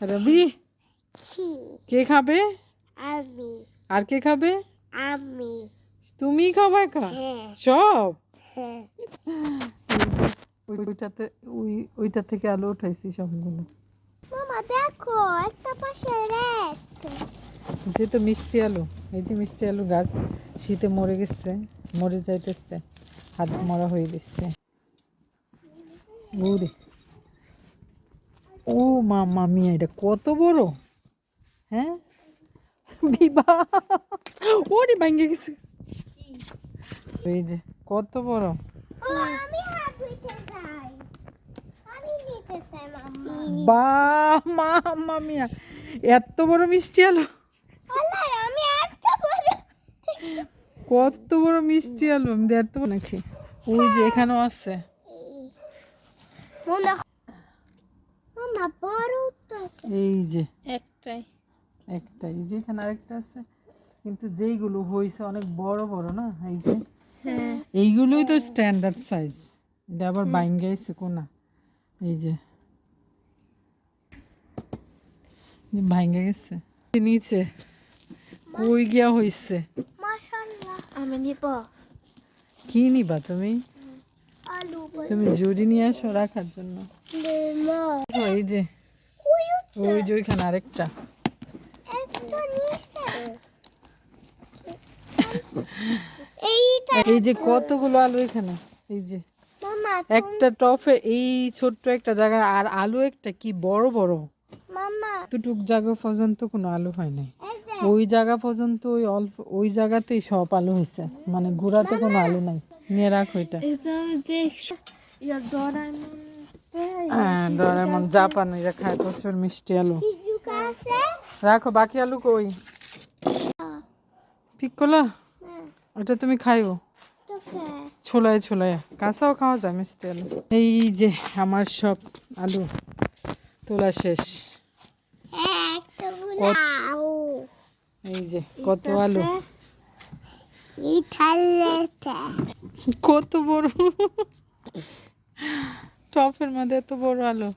রবি কে খাবে? আমি। আর কে খাবে? আমি। তুমি খাবে একা? হ্যাঁ। সব? হ্যাঁ। ওইটাতে ওই ওইটা থেকে আলো উঠাইছি সবগুলো। মামা দেখো একটা পাশে যে তো মিষ্টি আলু এই যে মিষ্টি আলু গাছ শীতে মরে গেছে মরে যাইতেছে হাত মরা হয়ে গেছে। ওরে ও মা মিয়া এটা কত বড়? হ্যাঁ? বিবা ওরে ভাঙ্গে গেছে। এই যে কত বড়? বা মা মা মিয়া এত বড় মিষ্টি আলু। কত বড় মিষ্টি আলু পাবো নাকি? ওই যে এখানেও আছে। মনে এই যে একটাই। একটা এই যে এখানে আরেকটা আছে। কিন্তু যেইগুলো হয়েছে অনেক বড় বড় না এই যে? হ্যাঁ। এইগুলোই তো স্ট্যান্ডার্ড সাইজ এটা আবার বাইন গাইছে কোনা। এই যে। ভাঙ্গে গেছে। নিচে। কই গিয়া হইছে? আমি নিব। কি নিবা তুমি? তুমি জুড়ি নিয়ে আসো রাখার জন্য। এই যে। ওই যে ওইখানে আরেকটা। এই যে কতগুলো আলু এখানে? এই যে একটা টফে এই ছোট্ট একটা জায়গা আর আলু একটা কি বড় বড়? মামা। এতটুক জায়গা পর্যন্ত কোনো আলু হয় নাই। ওই জায়গা পর্যন্ত ওই অল্প ওই জায়গাতেই সব আলু হয়েছে। মানে ঘোরাতে কোনো আলু নাই। নিয়ে রাখো এটা এটা আমি দেখছি ইয়া ডরাইমন হ্যাঁ ডরামন জাপানিরা খায় প্রচুর মিষ্টি আলু। রাখো বাকি আলু কই? পিকলা ওটা তুমি তোকে ছোলায় ছোলায়। কাঁচাও খাওয়া যায় মিষ্টি আলু। এই যে আমার সব আলু তোলা শেষ। এই যে কত আলু। কত বড়? টপের মধ্যে এত বড় আলু।